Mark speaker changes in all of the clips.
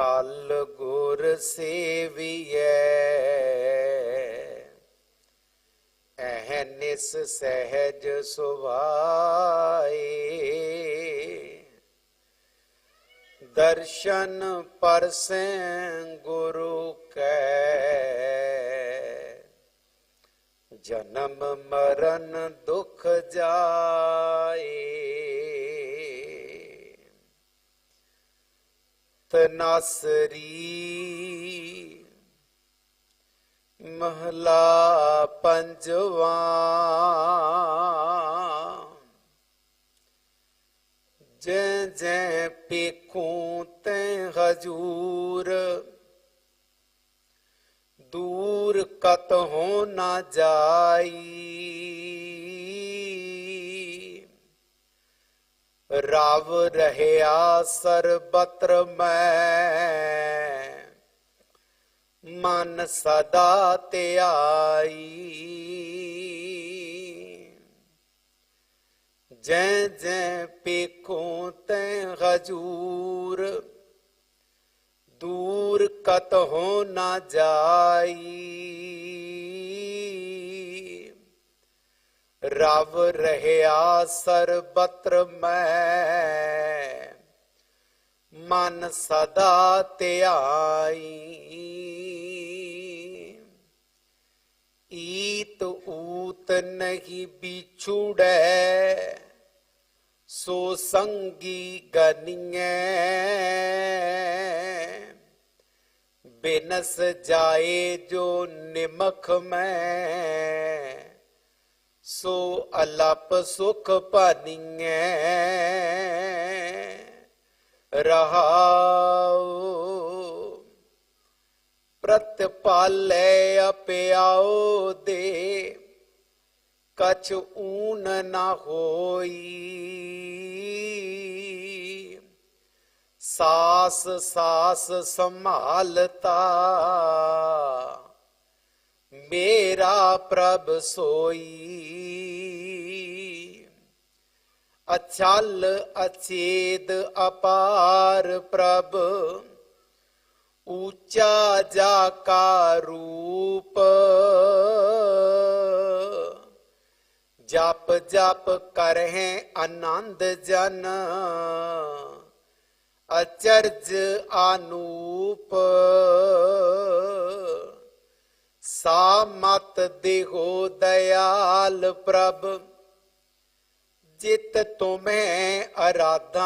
Speaker 1: ਤਲ ਗੁਰ ਸੇਵੀਐ। ਐਹਨਿਸ ਸਹਿਜ ਸੁਭਾਏ ਦਰਸ਼ਨ ਪਰਸੈ ਗੁਰੂ ਕੈ। ਜਨਮ ਮਰਨ ਦੁਖ ਜਾਏ। ਤਨਾਸਰੀ ਮਹਲਾ ਪੰਜਵਾ। ਜੈ ਜੈ ਪੇਖੂ ਤੈ ਹਜੂਰ। ਦੂਰ ਕਤ ਹੋ ਨਾ ਜਾਈ। ਰਵ ਰਹਿਆ ਸਰਬਤਰ ਮੈਂ। ਮਨ ਸਦਾ ਧਿਆਈ। ਜੈ ਜੈ ਪੇਖੋ ਤੈ ਹਜੂਰ। ਦੂਰ ਕਤ ਹੋ ਨਾ ਜਾਈ। ਰਵ ਰਹਿਆ ਸਰਬਤਰ ਮੈਂ। ਮਨ ਸਦਾ ਧਿਆਈ। ਈਤ ਊਤ ਨਹੀਂ ਵਿਛੁੜੈ, ਸੋ ਸੰਗੀ ਗਨੀਐ। ਬਿਨਸ ਜਾਏ ਜੋ ਨਿਮਖ ਮੈਂ। ਸੋ ਅਲਪ ਸੁਖ ਭਾਨੀਐ, ਰਹਾਉ। ਪ੍ਰਤਪਾਲੈ ਅਪਿਆਉ ਦੇ, ਕਛ ਊਨ ਨਾ ਹੋਈ। ਸਾਸ ਸਾਸ ਸੰਭਾਲਤਾ ਮੇਰਾ ਪ੍ਰਭ ਸੋਈ। ਅਚਲ ਅਚੇਦ ਅਪਾਰ ਪ੍ਰਭ, ਊਚਾ ਜਾ ਕਾ ਰੂਪ। ਜਪ ਜਪ ਕਰਹਿ ਆਨੰਦ ਜਨ, ਅਚਰਜ ਆਨੂਪ ਸਾ ਮਤ ਦੇਹੋ ਦਇਆਲ ਪ੍ਰਭ, ਜਿਤ ਤੁਮੈ ਅਰਾਧਾਂ।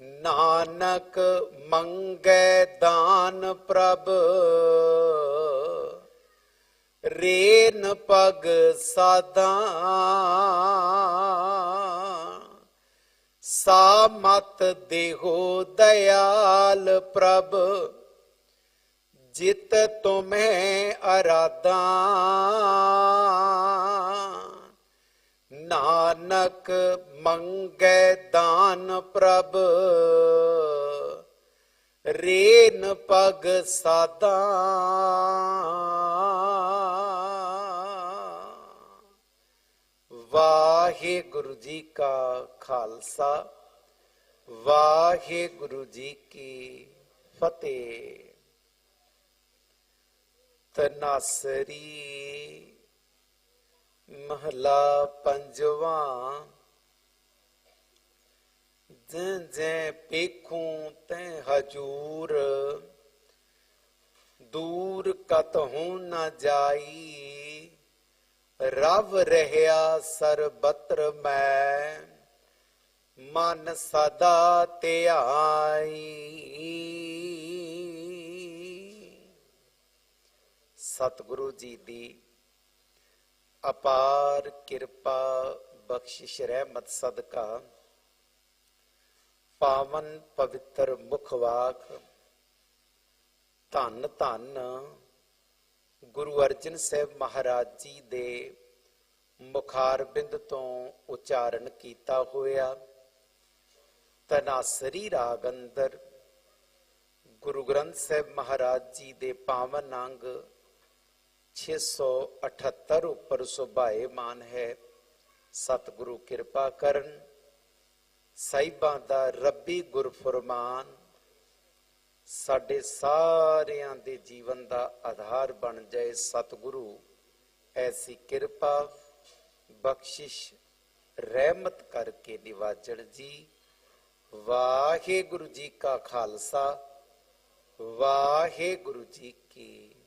Speaker 1: ਨਾਨਕ ਮੰਗੈ ਦਾਨ ਪ੍ਰਭ, ਰੇਨ ਪਗ ਸਾਦਾ ਸਾ ਮਤ ਦੇਹੋ ਦਇਆਲ ਪ੍ਰਭ, ਜਿਤ ਤੁਮੈ ਅਰਾਦਾ ਨਾਨਕ ਮੰਗੈ ਦਾਨ ਪ੍ਰਭ, ਰੇਨ ਪਗ ਸਾਦਾ ਵਾਹਿਗੁਰੂ ਜੀ ਕਾ ਖਾਲਸਾ, ਵਾਹਿਗੁਰੂ ਜੀ ਕੀ ਫਤਿਹ। ਤਨਾਸਰੀ ਮਹਲਾ ਪੰਜਵਾਂ। ਜੈ ਜੈ ਪੇਖੂ ਤੈ ਹਜੂਰ, ਦੂਰ ਕਤ ਹੋ ਨਾ ਜਾਈ। ਰਵ ਰਹਿਆ ਸਰਬਤਰ ਮੈਂ, ਮਨ ਸਦਾ ਧਿਆਈ। ਸਤਿਗੁਰੂ ਜੀ ਦੀ ਅਪਾਰ ਕਿਰਪਾ ਬਖਸ਼ਿਸ਼ ਰਹਿਮਤ ਸਦਕਾ, ਪਾਵਨ ਪਵਿੱਤਰ ਮੁਖ ਵਾਕ, ਧੰਨ ਧੰਨ ਗੁਰੂ ਅਰਜਨ ਸਾਹਿਬ ਮਹਾਰਾਜ ਜੀ ਦੇ ਮੁਖਾਰਬਿੰਦ ਤੋਂ ਉਚਾਰਨ ਕੀਤਾ ਹੋਇਆ। ਤਨਾਸਰੀ ਰਾਗ ਅੰਦਰ ਗੁਰੂ ਗ੍ਰੰਥ ਸਾਹਿਬ ਮਹਾਰਾਜ ਜੀ ਦੇ ਪਾਵਨ ਅੰਗ 678 ਉੱਪਰ ਸੁਭਾਏ ਮਾਨ ਹੈ। ਸਤਿਗੁਰੂ ਕਿਰਪਾ ਕਰਨ। ਸਾਹਿਬਾਂ ਦਾ ਰੱਬੀ ਗੁਰ ਗੁਰਫਰਮਾਨ ਸਾਡੇ ਸਾਰਿਆਂ ਦੇ ਜੀਵਨ ਦਾ ਆਧਾਰ ਬਣ ਜਾਏ ਸਤਿਗੁਰੂ। ਐਸੀ ਕਿਰਪਾ, ਬਖਸ਼ਿਸ਼, ਰਹਿਮਤ ਕਰਕੇ ਨਿਵਾਜਣ ਜੀ। ਵਾਹਿਗੁਰੂ ਜੀ ਕਾ ਖਾਲਸਾ, ਵਾਹਿਗੁਰੂ ਜੀ ਕੀ